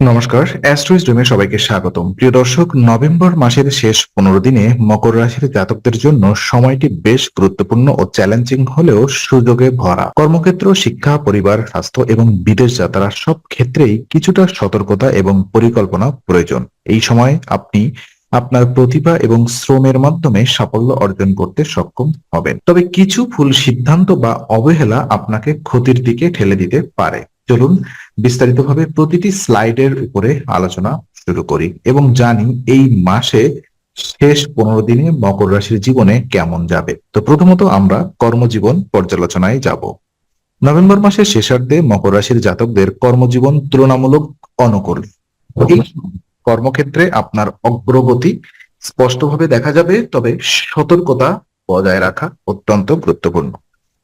নমস্কার অ্যাস্ট্রোইস ডোমে সবাইকে স্বাগতম। প্রিয় দর্শক, নভেম্বর মাসের শেষ পনেরো দিনে মকর রাশির জাতকদের জন্য সময়টি বেশ গুরুত্বপূর্ণ ও চ্যালেঞ্জিং হলেও সুযোগে ভরা। কর্মক্ষেত্র, শিক্ষা, পরিবার, স্বাস্থ্য এবং বিদেশ যাত্রা সব ক্ষেত্রেই কিছুটা সতর্কতা এবং পরিকল্পনা প্রয়োজন। এই সময় আপনি আপনার প্রতিভা এবং শ্রমের মাধ্যমে সাফল্য অর্জন করতে সক্ষম হবেন। তবে কিছু ভুল সিদ্ধান্ত বা অবহেলা আপনাকে ক্ষতির দিকে ঠেলে দিতে পারে। চলুন বিস্তারিতভাবে প্রতিটি স্লাইডের উপরে আলোচনা শুরু করি এবং জানি এই মাসে শেষ পনেরো দিনে মকর রাশির জীবনে কেমন যাবে। তো প্রথমত আমরা কর্মজীবন পর্যালোচনায় যাব। নভেম্বর মাসের শেষার্ধে মকর রাশির জাতকদের কর্মজীবন তুলনামূলক অনুকূল। এই কর্মক্ষেত্রে আপনার অগ্রগতি স্পষ্টভাবে দেখা যাবে, তবে সতর্কতা বজায় রাখা অত্যন্ত গুরুত্বপূর্ণ।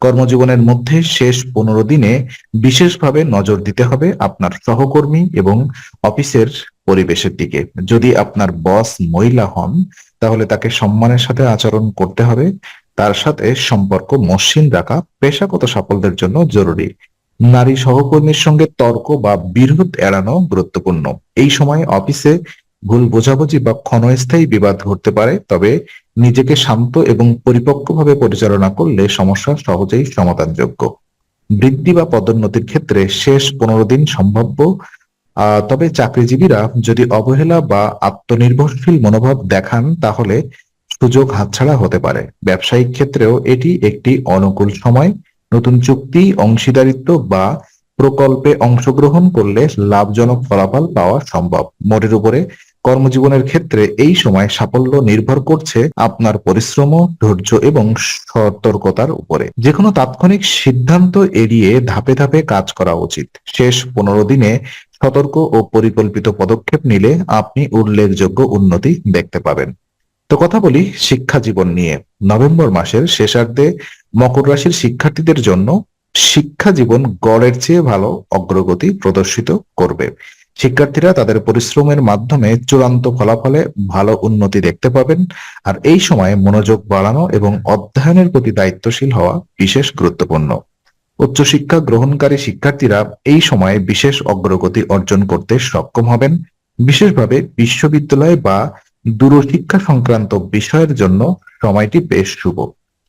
কর্মজীবনের মধ্যে শেষ পনেরো দিনে বিশেষভাবে নজর দিতে হবে আপনার সহকর্মী এবং অফিসের পরিবেশের দিকে। যদি আপনার বস মহিলা হন, তাহলে তাকে সম্মানের সাথে আচরণ করতে হবে। তার সাথে সম্পর্ক মসৃণ রাখা পেশাগত সাফল্যের জন্য জরুরি। নারী সহকর্মীর সঙ্গে তর্ক বা বিরোধ এড়ানো গুরুত্বপূর্ণ। এই সময় অফিসে ভুল বোঝাবুঝি বা ক্ষণস্থায়ী বিবাদ ঘটতে পারে, তবে নিজেকে শান্ত এবং পরিপক্কভাবে পরিচালনা করলে সমস্যা সহজেই সমাধানযোগ্য। বৃদ্ধি বা পদোন্নতির ক্ষেত্রে শেষ পনেরো দিন সম্ভাব্য তবে চাকরিজীবীরা যদি অবহেলা বা আত্মনির্ভরশীল মনোভাব দেখান, তাহলে সুযোগ হাতছাড়া হতে পারে। ব্যবসায়িক ক্ষেত্রেও এটি একটি অনুকূল সময়। নতুন চুক্তি, অংশীদারিত্ব বা প্রকল্পে অংশগ্রহণ করলে লাভজনক ফলাফল পাওয়া সম্ভব। মোটের উপরে কর্মজীবনের ক্ষেত্রে এই সময় সাফল্য নির্ভর করছে আপনার পরিশ্রম, ধৈর্য এবং সতর্কতার উপরে। যে কোনো তাৎক্ষণিক সিদ্ধান্ত এড়িয়ে ধাপে ধাপে কাজ করা উচিত। শেষ পনেরো দিনে সতর্ক ও পরিকল্পিত পদক্ষেপ নিলে আপনি উল্লেখযোগ্য উন্নতি দেখতে পাবেন। তো কথা বলি শিক্ষা জীবন নিয়ে। নভেম্বর মাসের শেষার্ধে মকর রাশির শিক্ষার্থীদের জন্য শিক্ষা জীবন গড়ের চেয়ে ভালো অগ্রগতি প্রদর্শিত করবে। শিক্ষার্থীরা তাদের পরিশ্রমের মাধ্যমে চূড়ান্ত ফলাফলে ভালো উন্নতি দেখতে পাবেন। আর এই সময়ে মনোযোগ বাড়ানো এবং অধ্যয়নের প্রতি দায়িত্বশীল হওয়া বিশেষ গুরুত্বপূর্ণ। উচ্চশিক্ষা গ্রহণকারী শিক্ষার্থীরা এই সময়ে বিশেষ অগ্রগতি অর্জন করতে সক্ষম হবেন। বিশেষভাবে বিশ্ববিদ্যালয় বা দূরশিক্ষা সংক্রান্ত বিষয়ের জন্য সময়টি বেশ শুভ।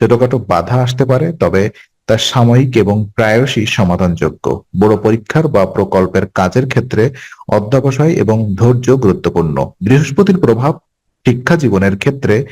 ছোটখাটো বাধা আসতে পারে, তবে তা সাময়িক এবং প্রায়শই সমাধানযোগ্য। বড় পরীক্ষার বা প্রকল্পের কাজের ক্ষেত্রে অধ্যাবসায় এবং ধৈর্য গুরুত্বপূর্ণ। বৃহস্পতির প্রভাব শিক্ষা জীবনের ক্ষেত্রে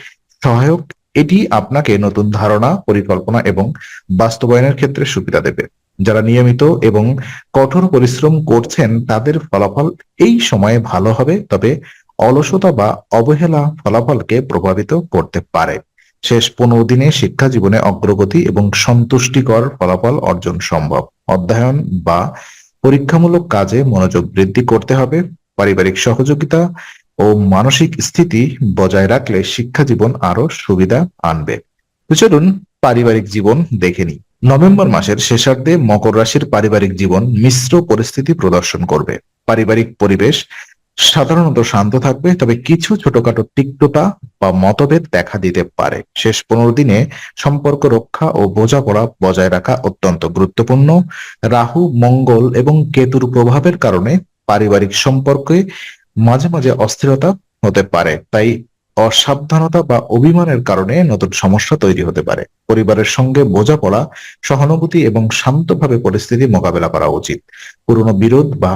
সহায়ক, এটি আপনাকে নতুন ধারণা, পরিকল্পনা এবং বাস্তবায়নের ক্ষেত্রে সুবিধা দেবে। যারা নিয়মিত এবং কঠোর পরিশ্রম করছেন, তাদের ফলাফল এই সময়ে ভালো হবে, তবে অলসতা বা অবহেলা ফলাফলকে প্রভাবিত করতে পারে। শেষ পনেরো দিনে শিক্ষা জীবনে অগ্রগতি এবং সন্তুষ্টিকর ফলাফল অর্জন সম্ভব। অধ্যয়ন বা পরীক্ষামূলক কাজে মনোযোগ বৃদ্ধি করতে হবে। পারিবারিক সহযোগিতা ও মানসিক স্থিতি বজায় রাখলে শিক্ষা জীবন আরও সুবিধা আনবে। চলুন পারিবারিক জীবন দেখে নিই। নভেম্বর মাসের শেষার্ধে মকর রাশির পারিবারিক জীবন মিশ্র পরিস্থিতি প্রদর্শন করবে। পারিবারিক পরিবেশ সাধারণত শান্ত থাকবে, তবে কিছু ছোটখাটো তিক্ততা বা মতভেদ দেখা দিতে পারে। শেষ পনেরো দিনে সম্পর্ক রক্ষা ও বোঝাপড়া বজায় রাখা অত্যন্ত গুরুত্বপূর্ণ। রাহু, মঙ্গল এবং কেতুর প্রভাবের কারণে পারিবারিক সম্পর্কে মাঝে মাঝে অস্থিরতা হতে পারে, তাই অসাবধানতা বা অভিমানের কারণে নতুন সমস্যা তৈরি হতে পারে। পরিবারের সঙ্গে বোঝাপড়া, সহানুভূতি এবং শান্তভাবে পরিস্থিতি মোকাবেলা করা উচিত। পুরনো বিরোধ বা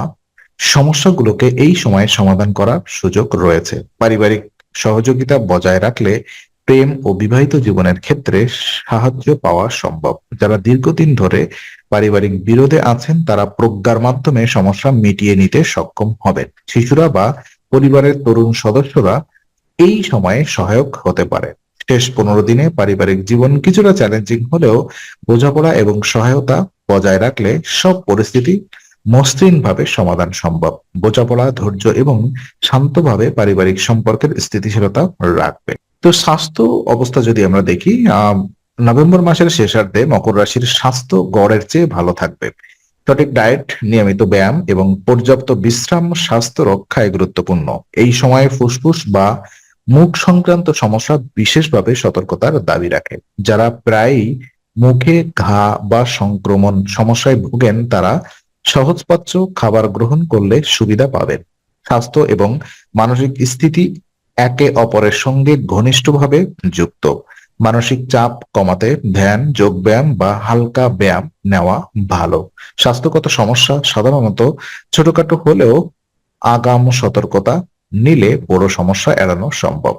সমস্যাগুলোকে এই সময়ে সমাধান করার সুযোগ রয়েছে। পারিবারিক সহযোগিতা বজায় রাখলে প্রেম ও বিবাহিত জীবনের ক্ষেত্রে সাহায্য পাওয়া সম্ভব। যারা দীর্ঘদিন ধরে পারিবারিক বিরোধে আছেন, তারা প্রজ্ঞার মাধ্যমে সমস্যা মিটিয়ে নিতে সক্ষম হবেন। শিশুরা বা পরিবারের তরুণ সদস্যরা এই সময়ে সহায়ক হতে পারে। শেষ পনেরো দিনে পারিবারিক জীবন কিছুটা চ্যালেঞ্জিং হলেও বোঝাপড়া এবং সহায়তা বজায় রাখলে সব পরিস্থিতি মসৃণভাবে সমাধান সম্ভব। বোঝাপড়া, ধৈর্য এবং শান্তভাবে পারিবারিক সম্পর্কের স্থিতিশীলতা রাখবে। তো স্বাস্থ্য অবস্থা যদি আমরা দেখি নভেম্বর মাসের শেষার্ধে মকর রাশির স্বাস্থ্য গড়ের চেয়ে ভালো থাকবে। সঠিক ডায়েট, নিয়মিত ব্যায়াম এবং পর্যাপ্ত বিশ্রাম স্বাস্থ্য রক্ষায় গুরুত্বপূর্ণ। এই সময়ে ফুসফুস বা মুখ সংক্রান্ত সমস্যা বিশেষভাবে সতর্কতার দাবি রাখে। যারা প্রায়ই মুখে ঘা বা সংক্রমণ সমস্যায় ভোগেন, তারা সহজপাচ্য খাবার গ্রহণ করলে সুবিধা পাবেন। স্বাস্থ্য এবং মানসিক স্থিতি একে অপরের সঙ্গে ঘনিষ্ঠভাবে যুক্ত। মানসিক চাপ কমাতে ধ্যান, যোগব্যায়াম বা হালকা ব্যায়াম নেওয়া ভালো। স্বাস্থ্যগত সমস্যা সাধারণত ছোটখাটো হলেও আগাম সতর্কতা নিলে বড় সমস্যা এড়ানো সম্ভব।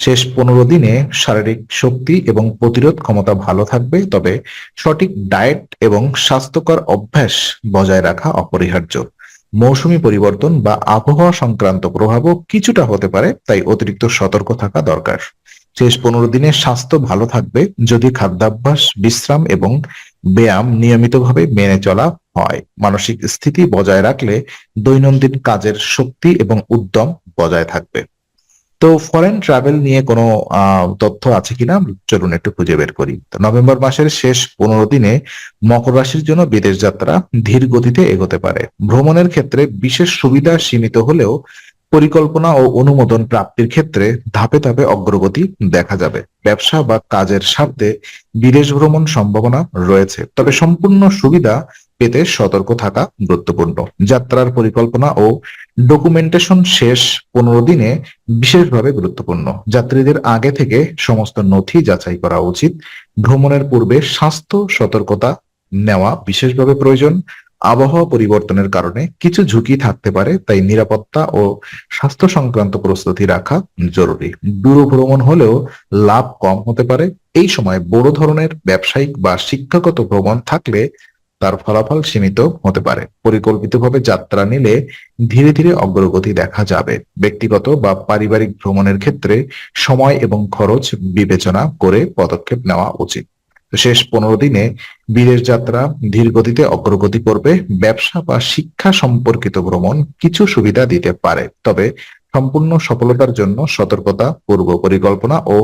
শেষ পনেরো দিনে শারীরিক শক্তি এবং প্রতিরোধ ক্ষমতা ভালো থাকবে, তবে সঠিক ডায়েট এবং স্বাস্থ্যকর অভ্যাস বজায় রাখা অপরিহার্য। মৌসুমি পরিবর্তন বা আবহাওয়া সংক্রান্ত প্রভাবও কিছুটা হতে পারে, তাই অতিরিক্ত সতর্ক থাকা দরকার। শেষ পনেরো দিনে স্বাস্থ্য ভালো থাকবে, যদি খাদ্যাভ্যাস, বিশ্রাম এবং ব্যায়াম নিয়মিতভাবে মেনে চলা হয়। মানসিক স্থিতি বজায় রাখলে দৈনন্দিন কাজের শক্তি এবং উদ্যম বজায় থাকবে। তো ফরেন ট্রাভেল নিয়ে কোনো তথ্য আছে কিনা? চলুন একটু খুঁজে বের করি। নভেম্বর মাসের শেষ পনেরো দিনে মকর রাশির জন্য বিদেশ যাত্রা ধীর গতিতে এগোতে পারে। ভ্রমণের ক্ষেত্রে বিশেষ সুবিধা সীমিত হলেও পরিকল্পনা ও অনুমোদন প্রাপ্তির ক্ষেত্রে ধাপে ধাপে অগ্রগতি দেখা যাবে। ব্যবসা বা কাজের স্বার্থে বিদেশ ভ্রমণ সম্ভাবনা রয়েছে। তবে সম্পূর্ণ সুবিধা পেতে সতর্ক থাকা গুরুত্বপূর্ণ। যাত্রার পরিকল্পনা ও ডকুমেন্টেশন শেষ পনেরো দিনে বিশেষভাবে গুরুত্বপূর্ণ। যাত্রীদের আগে থেকে সমস্ত নথি যাচাই করা উচিত। ভ্রমণের পূর্বে স্বাস্থ্য, সতর্কতা নেওয়া বিশেষভাবে প্রয়োজন। আবহাওয়া পরিবর্তনের কারণে কিছু ঝুঁকি থাকতে পারে, তাই নিরাপত্তা ও স্বাস্থ্য সংক্রান্ত প্রস্তুতি রাখা জরুরি। দূর ভ্রমণ হলেও লাভ কম হতে পারে। এই সময় বড় ধরনের ব্যবসায়িক বা শিক্ষাগত ভ্রমণ থাকলে তার ফলাফল সীমিত হতে পারে। পরিকল্পিতভাবে যাত্রা নিলে ধীরে ধীরে অগ্রগতি দেখা যাবে। ব্যক্তিগত বা পারিবারিক ভ্রমণের ক্ষেত্রে সময় এবং খরচ বিবেচনা করে পদক্ষেপ নেওয়া উচিত। শেষ পনেরো দিনে বিদেশ যাত্রা ধীর গতিতে অগ্রগতি করবে। ব্যবসা বা শিক্ষা সম্পর্কিত ভ্রমণ কিছু সুবিধা দিতে পারে। তবে সম্পূর্ণ সফলতার জন্য সতর্কতা, পূর্ব পরিকল্পনা ও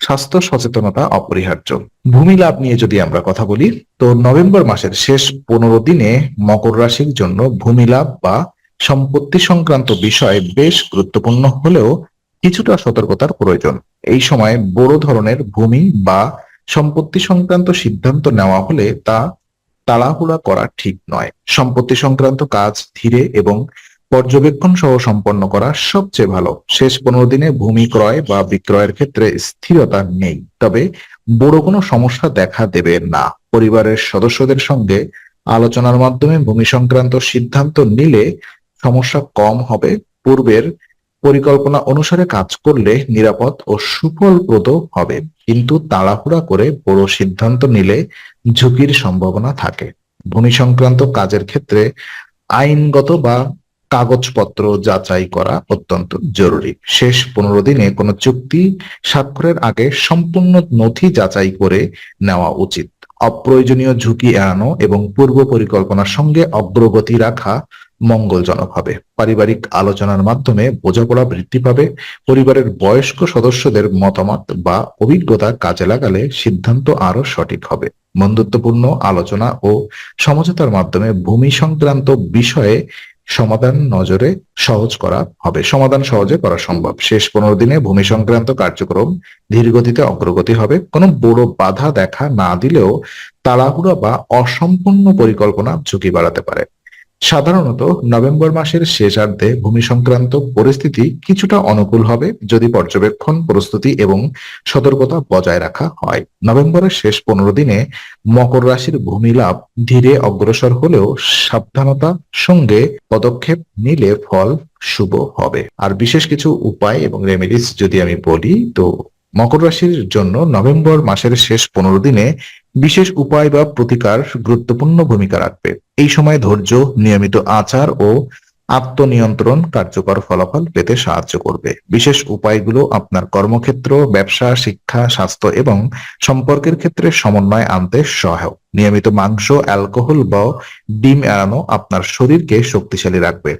স্বাস্থ্য সচেতনতা অপরিহার্য। ভূমি লাভ নিয়ে যদি আমরা কথা বলি, তো নভেম্বর মাসের শেষ পনেরো দিনে মকর রাশির জন্য ভূমি লাভ বা সম্পত্তি সংক্রান্ত বিষয় বেশ গুরুত্বপূর্ণ হলেও কিছুটা সতর্কতার প্রয়োজন। এই সময় বড় ধরনের ভূমি বা সম্পত্তি সংক্রান্ত সিদ্ধান্ত নেওয়া হলে তা তাড়াহুড়া করা ঠিক নয়। সম্পত্তি সংক্রান্ত কাজ ধীরে এবং পর্যবেক্ষণ সহ সম্পন্ন করা সবচেয়ে ভালো। শেষ পনেরো দিনে ভূমি ক্রয় বা বিক্রয়ের ক্ষেত্রে স্থিরতা নেই, তবে বড় কোনো সমস্যা দেখা দেবে না। পরিবারের সদস্যদের সঙ্গে আলোচনার মাধ্যমে ভূমি সংক্রান্ত সিদ্ধান্ত নিলে সমস্যা কম হবে। পূর্বের পরিকল্পনা অনুসারে কাজ করলে নিরাপদ ও সুফলপ্রদ হবে, কিন্তু তাড়াহুড়া করে বড় সিদ্ধান্ত নিলে ঝুঁকির সম্ভাবনা থাকে। ভূমি সংক্রান্ত কাজের ক্ষেত্রে আইনগত বা কাগজপত্র যাচাই করা অত্যন্ত জরুরি। শেষ পনেরো দিনে কোনো চুক্তি স্বাক্ষরের আগে সম্পূর্ণ নথি যাচাই করে নেওয়া উচিত। অপ্রয়োজনীয় ঝুঁকি এড়ানো এবং পূর্ব পরিকল্পনার সঙ্গে অগ্রগতি রাখা মঙ্গলজনক হবে। পারিবারিক আলোচনার মাধ্যমে বোঝাপড়া বৃদ্ধি পাবে। পরিবারের বয়স্ক সদস্যদের মতামত বা অভিজ্ঞতা কাজে লাগালে সিদ্ধান্ত আরও সঠিক হবে। বন্ধুত্বপূর্ণ আলোচনা ও সমঝোতার মাধ্যমে ভূমি সংক্রান্ত বিষয়ে সমাধান নজরে সহজ করা হবে। সমাধান সহজে করা সম্ভব। শেষ পনেরো দিনে ভূমি সংক্রান্ত কার্যক্রম ধীরগতিতে অগ্রগতি হবে। কোনো বড় বাধা দেখা না দিলেও তাড়াহুড়া বা অসম্পূর্ণ পরিকল্পনা ঝুঁকি বাড়াতে পারে। সাধারণত নভেম্বর মাসের শেষার্ধে ভূমি সংক্রান্ত পরিস্থিতি কিছুটা অনুকূল হবে যদি পর্যবেক্ষণ, প্রস্তুতি এবং সতর্কতা বজায় রাখা হয়। নভেম্বরের শেষ পনেরো দিনে মকর রাশির ভূমি লাভ ধীরে অগ্রসর হলেও সাবধানতা সঙ্গে পদক্ষেপ নিলে ফল শুভ হবে। আর বিশেষ কিছু উপায় এবং রেমেডিস যদি আমি বলি, তো মকর রাশির জন্য নভেম্বর মাসের শেষ পনেরো দিনে বিশেষ উপায় বা প্রতিকার গুরুত্বপূর্ণ ভূমিকা রাখবে। এই সময় ধৈর্য, নিয়মিত আচার ও আত্মনিয়ন্ত্রণ কার্যকর ফলাফল পেতে সাহায্য করবে। বিশেষ উপায়গুলো আপনার কর্মক্ষেত্র, ব্যবসা, শিক্ষা, স্বাস্থ্য এবং সম্পর্কের ক্ষেত্রে সমন্বয় আনতে সহায়ক। নিয়মিত মাংস, অ্যালকোহল বা ডিম এড়ানো আপনার শরীরকে শক্তিশালী রাখবে।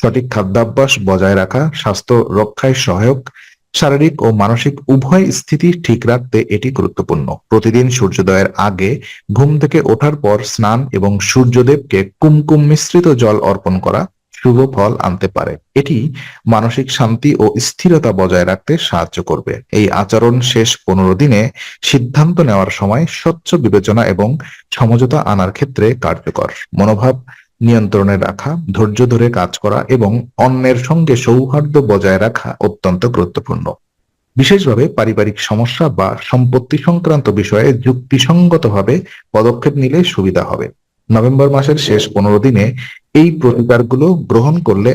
সঠিক খাদ্যাভ্যাস বজায় রাখা, স্বাস্থ্য রক্ষায় সহায়ক শারীরিক ও মানসিক উভয় স্থিতি ঠিক রাখতে এটি গুরুত্বপূর্ণ। প্রতিদিন সূর্যোদয়ের আগে ঘুম থেকে ওঠার পর স্নান এবং সূর্যদেবকে কুমকুম মিশ্রিত জল অর্পণ করা শুভ ফল আনতে পারে। এটি মানসিক শান্তি ও স্থিরতা বজায় রাখতে সাহায্য করবে। এই আচরণ শেষ পনেরো দিনে সিদ্ধান্ত নেওয়ার সময় স্বচ্ছ বিবেচনা এবং সমঝোতা আনার ক্ষেত্রে কার্যকর। মনোভাব নিয়ন্ত্রণে রাখা, ধৈর্য ধরে কাজ করা এবং অন্যের সঙ্গে সৌহার্দ্য বজায় রাখা অত্যন্ত গুরুত্বপূর্ণ। বিশেষভাবে পারিবারিক সমস্যা বা সম্পত্তি সংক্রান্ত বিষয়ে যুক্তিসঙ্গতভাবে পদক্ষেপ নিলে সুবিধা হবে। নভেম্বর মাসের শেষ পনেরো দিনে এই প্রতিকারগুলো গ্রহণ করলে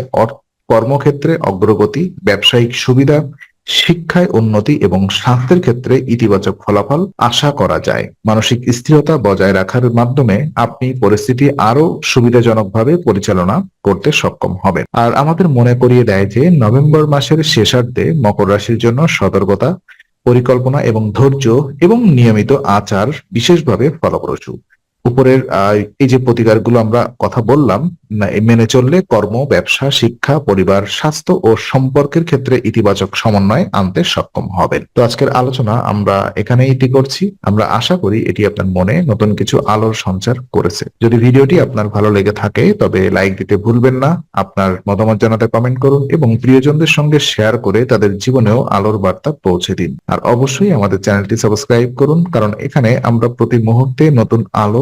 কর্মক্ষেত্রে অগ্রগতি, ব্যবসায়িক সুবিধা শিক্ষায় উন্নতি এবং স্বাস্থ্যের ক্ষেত্রে ইতিবাচক ফলাফল আশা করা যায়। মানসিক স্থিরতা বজায় রাখার মাধ্যমে আপনি পরিস্থিতি আরও সুবিধাজনকভাবে পরিচালনা করতে সক্ষম হবেন। আর আমাদের মনে করিয়ে দেয় যে নভেম্বর মাসের শেষার্ধে মকর রাশির জন্য সতর্কতা, পরিকল্পনা এবং ধৈর্য এবং নিয়মিত আচার বিশেষভাবে ফলপ্রসূ। উপরের এই যে প্রতিকারগুলো আমরা কথা বললাম মেনে চললে কর্ম, ব্যবসা, শিক্ষা, পরিবার, স্বাস্থ্য ও সম্পর্কের ক্ষেত্রে ইতিবাচক সমন্বয় আনতে সক্ষম হবেন। তো আজকের আলোচনা আমরা এখানে এটি করছি। আমরা আশা করি এটি আপনার মনে নতুন কিছু আলোর সঞ্চার করেছে। যদি ভিডিওটি আপনার ভালো লেগে থাকে, তবে লাইক দিতে ভুলবেন না, আপনার মতামত জানাতে কমেন্ট করুন এবং প্রিয়জনদের সঙ্গে শেয়ার করে তাদের জীবনেও আলোর বার্তা পৌঁছে দিন। আর অবশ্যই আমাদের চ্যানেলটি সাবস্ক্রাইব করুন, কারণ এখানে আমরা প্রতি মুহূর্তে নতুন আলো